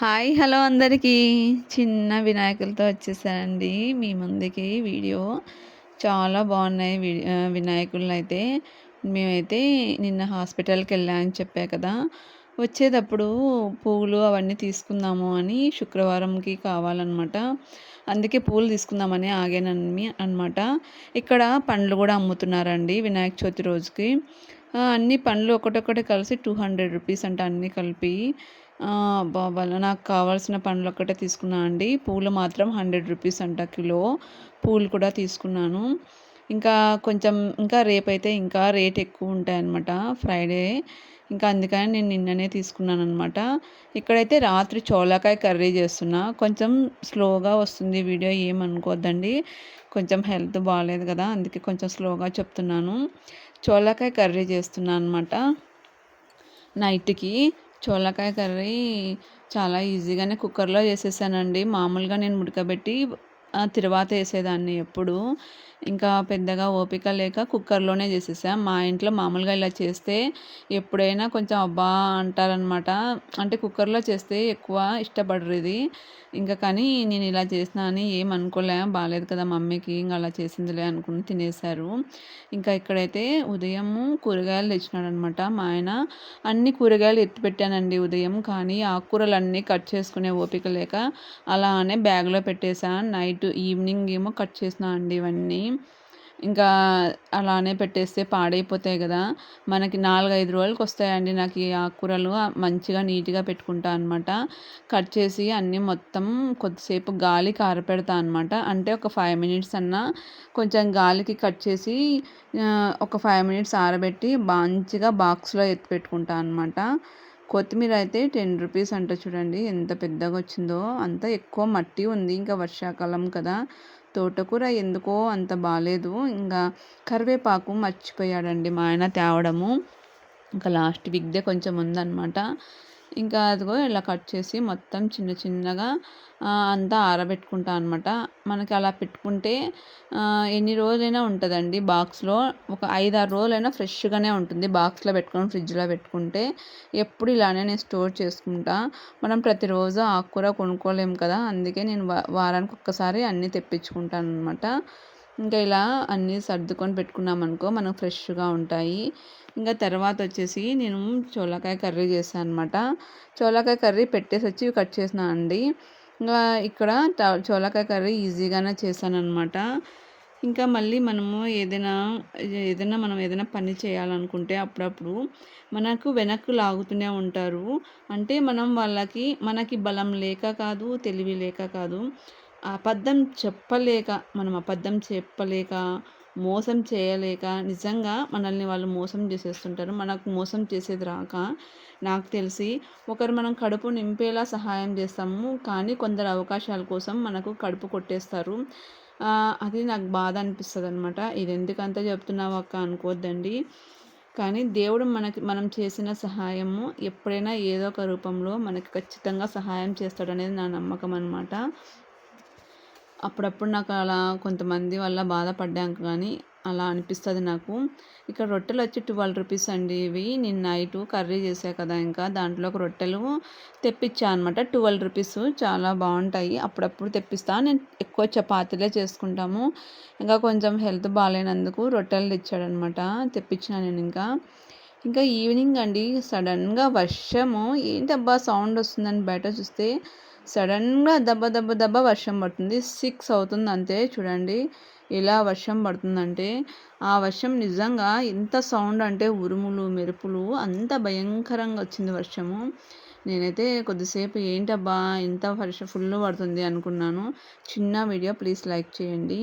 Hi hello అందరికీ. చిన్న వినాయకులతో వచ్చేసానండి. మీ ముందుకి వీడియో చాలా బాగున్నాయి వినాయకులను అయితే మేమైతే నిన్న హాస్పిటల్కి వెళ్ళామని చెప్పా కదా. వచ్చేటప్పుడు పూలు అవన్నీ తీసుకుందాము అని శుక్రవారంకి కావాలన్నమాట. అందుకే పూలు తీసుకుందామని ఆగానని అనమాట ఇక్కడ పండ్లు కూడా అమ్ముతున్నారండి వినాయక చవితి రోజుకి. అన్ని పండ్లు ఒకటొకటి కలిసి టూ హండ్రెడ్ రూపీస్ అంట అన్నీ కలిపి. బాబా నాకు కావాల్సిన పండ్లు ఒక్కటే తీసుకున్నాను అండి. పూలు మాత్రం హండ్రెడ్ రూపీస్ అంట కిలో. పూలు కూడా తీసుకున్నాను. ఇంకా కొంచెం ఇంకా రేపైతే ఇంకా రేట్ ఎక్కువ ఉంటాయన్నమాట ఫ్రైడే. ఇంకా అందుకని నేను నిన్ననే తీసుకున్నాను అనమాట ఇక్కడైతే రాత్రి చోలాకాయ కర్రీ చేస్తున్నా. కొంచెం స్లోగా వస్తుంది వీడియో ఏమనుకోవద్దండి కొంచెం హెల్త్ బాగాలేదు కదా అందుకే కొంచెం స్లోగా చెప్తున్నాను. చోళకాయ కర్రీ చేస్తున్నాను అనమాట నైట్కి చోళకాయ కర్రీ చాలా ఈజీగానే కుక్కర్లో చేసేసానండి. మామూలుగా నేను ఉడకబెట్టి తిరువాత వేసేదాన్ని ఎప్పుడు. ఇంకా పెద్దగా ఓపిక లేక కుక్కర్లోనే చేసేసాం. మా ఇంట్లో మామూలుగా ఇలా చేస్తే ఎప్పుడైనా కొంచెం అబ్బా అంటారనమాట అంటే కుక్కర్లో చేస్తే ఎక్కువ ఇష్టపడరు ఇది. ఇంకా కానీ నేను ఇలా చేసిన అని ఏం అనుకోలే. బాగాలేదు కదా మమ్మీకి ఇంకా అలా చేసిందిలే అనుకుని తినేశారు. ఇంకా ఇక్కడైతే ఉదయం కూరగాయలు తెచ్చినాడు అనమాట మా ఆయన అన్ని కూరగాయలు ఎత్తి పెట్టానండి ఉదయం. కానీ ఆకుకూరలు అన్నీ కట్ చేసుకునే ఓపిక లేక అలానే బ్యాగ్లో పెట్టేశాను నైట్ ఈవినింగ్ ఏమో కట్ చేసిన అండి ఇవన్నీ. ఇంకా అలానే పెట్టేస్తే పాడైపోతాయి కదా. మనకి నాలుగైదు రోజులకు వస్తాయండి నాకు ఈ ఆకుకూరలు. మంచిగా నీట్గా పెట్టుకుంటా అనమాట కట్ చేసి అన్నీ మొత్తం కొద్దిసేపు గాలికి ఆరపెడతా అనమాట అంటే ఒక ఫైవ్ మినిట్స్ అన్నా కొంచెం గాలికి కట్ చేసి ఒక ఫైవ్ మినిట్స్ ఆరబెట్టి మంచిగా బాక్స్లో ఎత్తి పెట్టుకుంటా అనమాట కొత్తిమీర అయితే టెన్ రూపీస్ అంట చూడండి. ఎంత పెద్దగా వచ్చిందో అంత ఎక్కువ మట్టి ఉంది ఇంకా వర్షాకాలం కదా. తోటకూర ఎందుకో అంత బాగాలేదు ఇంకా కరివేపాకు మర్చిపోయాడండి మా ఆయన తేవడము. ఇంకా లాస్ట్ వీక్దే కొంచెం ఉందన్నమాట. ఇంకా అదిగో ఇలా కట్ చేసి మొత్తం చిన్న చిన్నగా అంతా ఆరబెట్టుకుంటా అనమాట మనకి అలా పెట్టుకుంటే ఎన్ని రోజులైనా ఉంటుందండి బాక్స్లో. ఒక ఐదు ఆరు రోజులైనా ఫ్రెష్గానే ఉంటుంది. బాక్స్లో పెట్టుకొని ఫ్రిడ్జ్లో పెట్టుకుంటే ఎప్పుడు ఇలానే నేను స్టోర్ చేసుకుంటా. మనం ప్రతిరోజు ఆకుకూర కొనుక్కోలేము కదా అందుకే నేను వారానికి ఒక్కసారి అన్నీ తెప్పించుకుంటాను అనమాట ఇంకా ఇలా అన్నీ సర్దుకొని పెట్టుకున్నాం అనుకో మనకు ఫ్రెష్గా ఉంటాయి. ఇంకా తర్వాత వచ్చేసి నేను చోలకాయ కర్రీ చేశాను అనమాట చోలకాయ కర్రీ పెట్టేసి వచ్చి కట్ చేసిన అండి. ఇంకా ఇక్కడ చోలకాయ కర్రీ ఈజీగానే చేశానమాట అనమాట ఇంకా మళ్ళీ మనము ఏదైనా ఏదైనా మనం ఏదైనా పని చేయాలనుకుంటే అప్పుడప్పుడు మనకు వెనక్కు లాగుతూనే ఉంటారు. అంటే మనం వాళ్ళకి మనకి బలం లేక కాదు తెలివి లేక కాదు. అబద్ధం చెప్పలేక మనం అబద్ధం చెప్పలేక మోసం చేయలేక నిజంగా మనల్ని వాళ్ళు మోసం చేసేస్తుంటారు. మనకు మోసం చేసేది రాక నాకు తెలిసి ఒకరు మనం కడుపు నింపేలా సహాయం చేస్తాము కానీ కొందరు అవకాశాల కోసం మనకు కడుపు కొట్టేస్తారు. అది నాకు బాధ అనిపిస్తుంది అనమాట ఇది ఎందుకంత చెప్తున్నావు అక్క అనుకోవద్దండి కానీ దేవుడు మనకి మనం చేసిన సహాయము ఎప్పుడైనా ఏదో ఒక రూపంలో మనకి ఖచ్చితంగా సహాయం చేస్తాడనేది నా నమ్మకం అనమాట అప్పుడప్పుడు నాకు అలా కొంతమంది వల్ల బాధపడ్డాక కానీ అలా అనిపిస్తుంది నాకు. ఇక్కడ రొట్టెలు వచ్చి ట్వెల్వ్ రూపీస్ అండి ఇవి. నేను నైట్ కర్రీ చేసా కదా ఇంకా. దాంట్లో ఒక రొట్టెలు తెప్పించా అనమాట ట్వెల్వ్ రూపీస్. చాలా బాగుంటాయి. అప్పుడప్పుడు తెప్పిస్తా. నేను ఎక్కువ చపాతీలే చేసుకుంటాము. ఇంకా కొంచెం హెల్త్ బాగాలేనందుకు రొట్టెలు తెచ్చాడనమాట తెప్పించిన నేను ఇంకా. ఇంకా ఈవినింగ్ అండి. సడన్గా వర్షము. ఏంటబ్బా సౌండ్ వస్తుందని బయట చూస్తే సడన్గా దెబ్బ దెబ్బ దెబ్బ వర్షం పడుతుంది. సిక్స్ అవుతుంది అంతే చూడండి ఎలా వర్షం పడుతుందంటే ఆ వర్షం నిజంగా ఎంత సౌండ్ అంటే ఉరుములు మెరుపులు అంత భయంకరంగా వచ్చింది వర్షము. నేనైతే కొద్దిసేపు ఏంటబ్బా ఇంత వర్షం ఫుల్ పడుతుంది అనుకున్నాను. చిన్న వీడియో ప్లీజ్ లైక్ చేయండి.